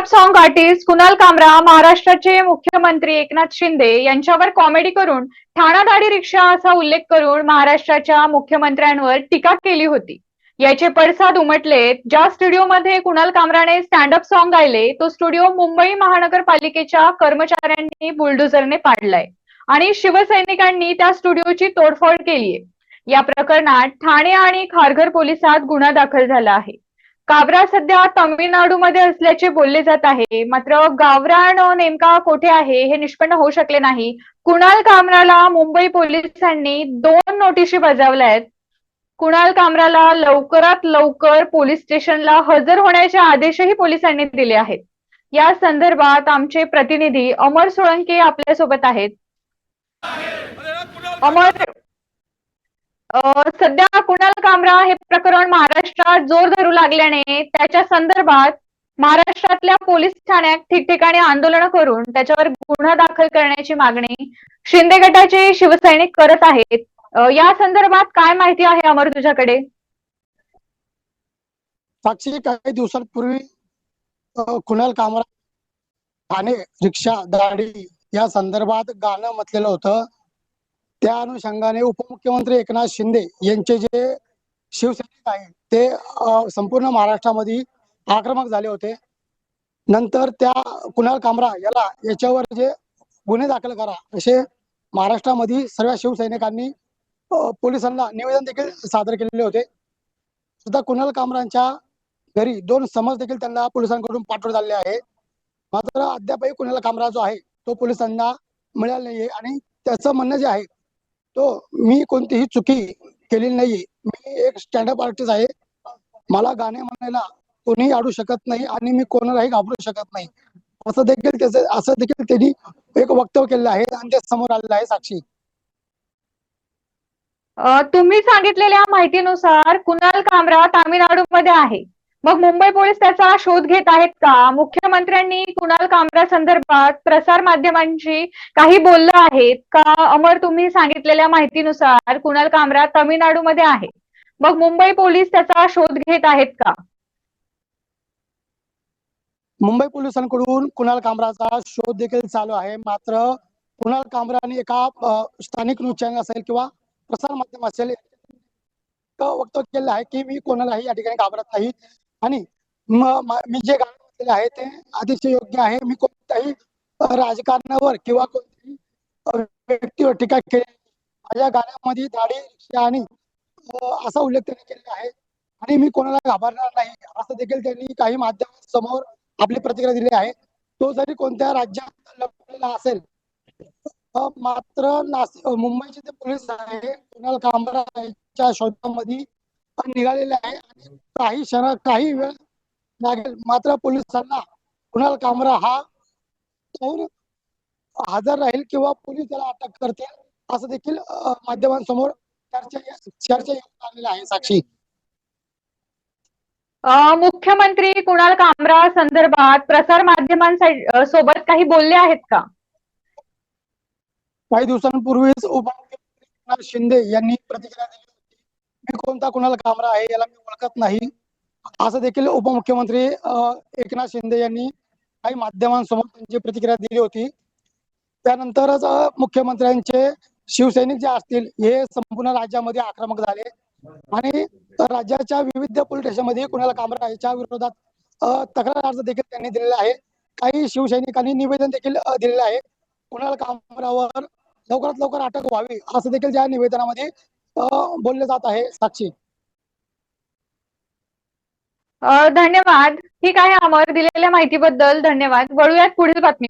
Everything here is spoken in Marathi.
Up song artist Kunal Kamra महाराष्ट्राचे मुख्यमंत्री एकनाथ शिंदे यांच्यावर कॉमेडी करून ठाणा दाढी रिक्षा असा उल्लेख करून महाराष्ट्राच्या मुख्यमंत्र्यांवर टीका केली होती. याचे पडसाद उमटले. ज्या स्टुडिओमध्ये कुणाल कामराने स्टँड अप सॉन्ग गायले तो स्टुडिओ मुंबई महानगरपालिकेच्या कर्मचाऱ्यांनी बुलडोझरने पाडलाय आणि शिवसैनिकांनी त्या स्टुडिओची तोडफोड केलीये. या प्रकरणात ठाणे आणि खारघर पोलिसात गुन्हा दाखल झाला आहे. काबरा सध्या तामिळनाडूमध्ये असल्याचे बोलले जात आहे. मात्र गावरान नेमका कोठे आहे हे निष्पन्न होऊ शकले नाही. कुणाल कामराला मुंबई पोलिसांनी दोन नोटिशी बजावल्या आहेत. कुणाल कामराला लवकरात लवकर पोलीस स्टेशनला हजर होण्याचे आदेशही पोलिसांनी दिले आहेत. या संदर्भात आमचे प्रतिनिधी अमर सोळंके आपल्यासोबत आहेत. अमर सध्या कुणाल कामरा हे प्रकरण महाराष्ट्रात जोर धरू लागल्याने त्याच्या संदर्भात महाराष्ट्रातल्या पोलीस ठाण्यात ठिकठिकाणी आंदोलन करून त्याच्यावर गुन्हा दाखल करण्याची मागणी शिंदे गटाचे शिवसैनिक करत आहेत. या संदर्भात काय माहिती आहे अमर तुझ्याकडे? साक्षी काही दिवसांपूर्वी कुणाल कामरा ठाणे रिक्षा दाढी या संदर्भात गाणं म्हटलेलं होतं. त्या अनुषंगाने उपमुख्यमंत्री एकनाथ शिंदे यांचे जे शिवसैनिक आहेत ते संपूर्ण महाराष्ट्रामध्ये आक्रमक झाले होते. नंतर त्या कुणाल कामरा याला याच्यावर जे गुन्हे दाखल करा असे महाराष्ट्रामध्ये सर्व शिवसैनिकांनी पोलिसांना निवेदन देखील सादर केलेले होते. सुद्धा कुणाल कामरांच्या घरी दोन समज देखील त्यांना पोलिसांकडून पाठवण्यात आले आहे. मात्र अद्यापही कुणाल कामरा जो आहे तो पोलिसांना मिळाला नाहीये आणि त्याचं म्हणणं जे आहे तो मी कोणतीही चुकी केलेली नाही मी एक स्टँडअप आर्टिस्ट आहे. मला गाणे म्हणायला कोणीही अडू शकत नाही आणि मी कोणालाही घाबरू शकत नाही. असं देखील त्याचं असं देखील त्यांनी एक वक्तव्य केलेलं आहे आणि ते समोर आलेलं आहे साक्षी. तुम्ही सांगितलेल्या माहितीनुसार कुणाल कामरा तामिळनाडू मध्ये आहे. मग मुंबई पोलीस त्याचा शोध घेत आहेत का? मुख्यमंत्र्यांनी कुणाल कामरा संदर्भात प्रसार माध्यमांशी काही बोललं आहेत का? अमर तुम्ही सांगितलेल्या माहितीनुसार कुणाल कामरा तामिळनाडूमध्ये आहे मग मुंबई पोलीस त्याचा शोध घेत आहेत का? मुंबई पोलिसांकडून कुणाल कामराचा शोध देखील चालू आहे. मात्र कुणाल कामराने एका स्थानिक न्यूज चॅनल असेल किंवा प्रसार माध्यम असेल वक्तव्य केलं आहे की मी कोणालाही या ठिकाणी घाबरत नाही. आणि मी जे गाणं म्हटलेलं आहे ते अतिशय योग्य आहे. मी कोणत्याही राजकारणावर किंवा कोणत्याही व्यक्तीवर टीका केली माझ्या गाण्यामध्ये दाढी रिक्षा आणि असा उल्लेख त्यांनी केलेला आहे. आणि मी कोणाला घाबरणार नाही. असं देखील त्यांनी काही माध्यमांसमोर आपली प्रतिक्रिया दिली आहे. तो जरी कोणत्या राज्यात लपलेला असेल मात्र नाशिक मुंबईचे जे पोलीस आहे कुणाल कामरा यांच्या शोधामध्ये निघालेले आहे. आणि काही क्षण काही वेळ लागेल. मात्र पोलिसांना कुणाल कामरा हा हजर राहील किंवा पोलीस त्याला अटक करतील असं देखील माध्यमांसमोर चर्चा चर्चा येऊन आलेली आहे साक्षी. मुख्यमंत्री कुणाल कामरा संदर्भात प्रसार माध्यमांसा सोबत काही बोलले आहेत का? काही दिवसांपूर्वीच उपमुख्यमंत्री एकनाथ शिंदे यांनी प्रतिक्रिया दिली मी कोणता कुणाला कामरा आहे याला मी ओळखत नाही. असं देखील उपमुख्यमंत्री एकनाथ शिंदे यांनी काही माध्यमांसमोर त्यांची प्रतिक्रिया दिली होती. त्यानंतरच मुख्यमंत्र्यांचे शिवसैनिक जे असतील हे संपूर्ण राज्यामध्ये आक्रमक झाले. आणि राज्याच्या विविध पोलीस स्टेशनमध्ये कुणाला कामरा याच्या विरोधात तक्रार अर्ज देखील त्यांनी दिलेला आहे. काही शिवसैनिकांनी निवेदन देखील दिलेलं आहे. कुणाल कामरावर लवकरात लवकर अटक व्हावी असं देखील त्या निवेदनामध्ये बोलले जात आहे साक्षी. धन्यवाद. ठीक आहे अमर दिलेल्या माहितीबद्दल धन्यवाद. वळूयात पुढील बातमी